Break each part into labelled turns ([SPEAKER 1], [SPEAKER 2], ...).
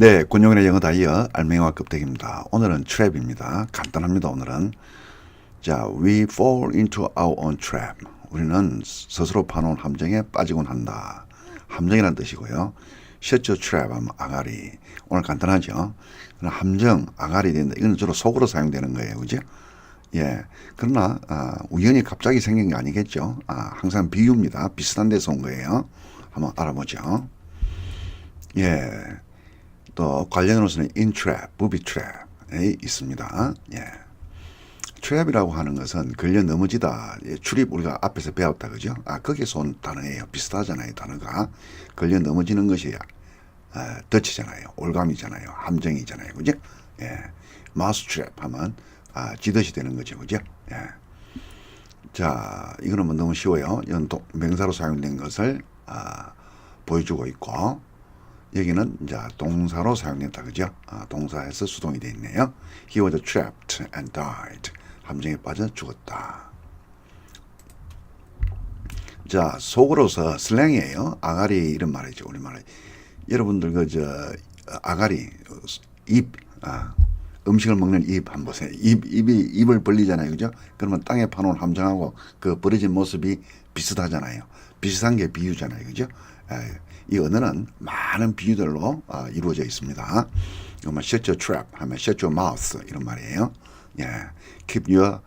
[SPEAKER 1] 네, 권용인의 영어 다이어 알맹이와 급택입니다. 오늘은 트랩입니다. 간단합니다. 오늘은 자, we fall into our own trap. 우리는 스스로 파놓은 함정에 빠지곤 한다. 함정이라는 뜻이고요. 셔츠 트랩 하면 아가리. 오늘 간단하죠. 함정, 아가리 된다. 이건 주로 속으로 사용되는 거예요. 그죠? 예. 그러나 아, 우연히 갑자기 생긴 게 아니겠죠. 아, 항상 비유입니다. 비슷한 데서 온 거예요. 한번 알아보죠. 예. 또 관련으로서는 인트랩, 부비 트랩에 있습니다. 예. 트랩이라고 하는 것은 걸려 넘어지다. 예, 출입 우리가 앞에서 배웠다 그죠? 아 거기서 온 단어예요. 비슷하잖아요. 단어가 걸려 넘어지는 것이 아, 덫이잖아요. 올감이잖아요. 함정이잖아요. 그죠? 예. 마우스 트랩 하면 아, 지듯이 되는 거죠. 그죠? 예. 자, 이거는 뭐 너무 쉬워요. 이건 도- 명사로 사용된 것을 아, 보여주고 있고 여기는 이제 동사로 사용됐다 그죠? 아, 동사에서 수동이 돼 있네요. He was trapped and died. 함정에 빠져 죽었다. 자, 속으로서 슬랭이에요. 아가리 이런 말이죠. 우리말에. 여러분들 그 저 아가리 입 아, 음식을 먹는 입 한번 보세요. 입 입이 입을 벌리잖아요. 그죠? 그러면 땅에 파놓은 함정하고 그 벌어진 모습이 비슷하잖아요. 비슷한 게 비유잖아요. 그죠? 에, 이 언어는 많은 비유들로 아, 이루어져 있습니다. 그러면 shut your trap 하면 shut your mouth 이런 말이에요. 예. keep your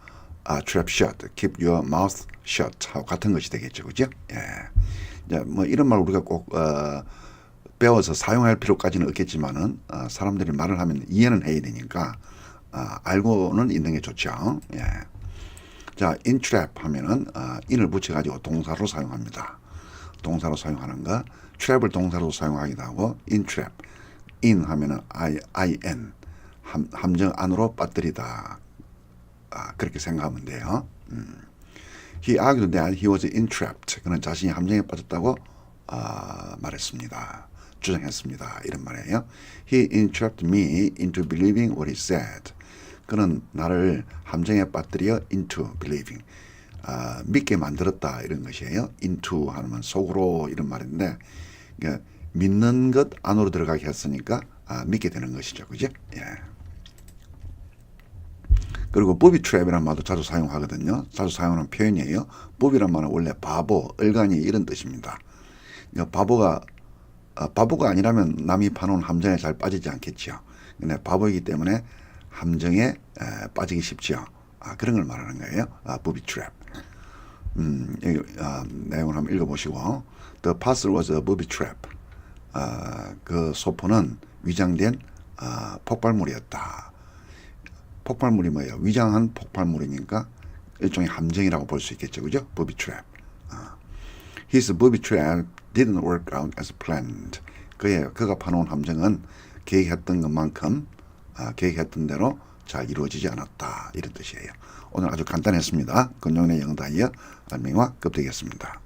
[SPEAKER 1] 아, trap shut, keep your mouth shut 하고 같은 것이 되겠죠. 그죠? 예. 뭐 이런 말 우리가 꼭 어, 배워서 사용할 필요까지는 없겠지만은 어, 사람들이 말을 하면 이해는 해야 되니까 어, 알고는 있는 게 좋죠. 예. 자, in trap 하면은 어, in을 붙여가지고 동사로 사용합니다. 동사로 사용하는 거, trap을 동사로 사용하기도 하고 in trap, in 하면은 i i n 함, 함정 안으로 빠뜨리다. 아, 그렇게 생각하면 돼요. 음. He argued that he was entrapped. 그는 자신이 함정에 빠졌다고 아, 말했습니다. 주장했습니다. 이런 말이에요. He entrapped me into believing what he said. 그는 나를 함정에 빠뜨려 into believing. 아, 믿게 만들었다 이런 것이에요. into 하면 속으로 이런 말인데 그러니까 믿는 것 안으로 들어가게 했으니까 아, 믿게 되는 것이죠. 그죠? 예. 그리고 보비 트랩이라는 말도 자주 사용하거든요. 자주 사용하는 표현이에요. 보비란 말은 원래 바보, 얼간이 이런 뜻입니다. 그러니까 바보가 아, 바보가 아니라면 남이 파놓은 함정에 잘 빠지지 않겠죠. 근데 바보이기 때문에 함정에 에, 빠지기 쉽죠. 아, 그런 걸 말하는 거예요. 아, 보비 트랩. 음, 여기, 아, 내용을 한번 읽어보시고 The parcel was a booby trap. 아, 그 소포는 위장된 아, 폭발물이었다. 폭발물이 뭐예요? 위장한 폭발물이니까 일종의 함정이라고 볼 수 있겠죠, 그죠? booby trap. 아. His booby trap didn't work out as planned. 그의 그가 파놓은 함정은 계획했던 것만큼 아, 계획했던 대로 잘 이루어지지 않았다 이런 뜻이에요. 오늘 아주 간단했습니다. 근용의 영다이어 알맹이와 급되겠습니다.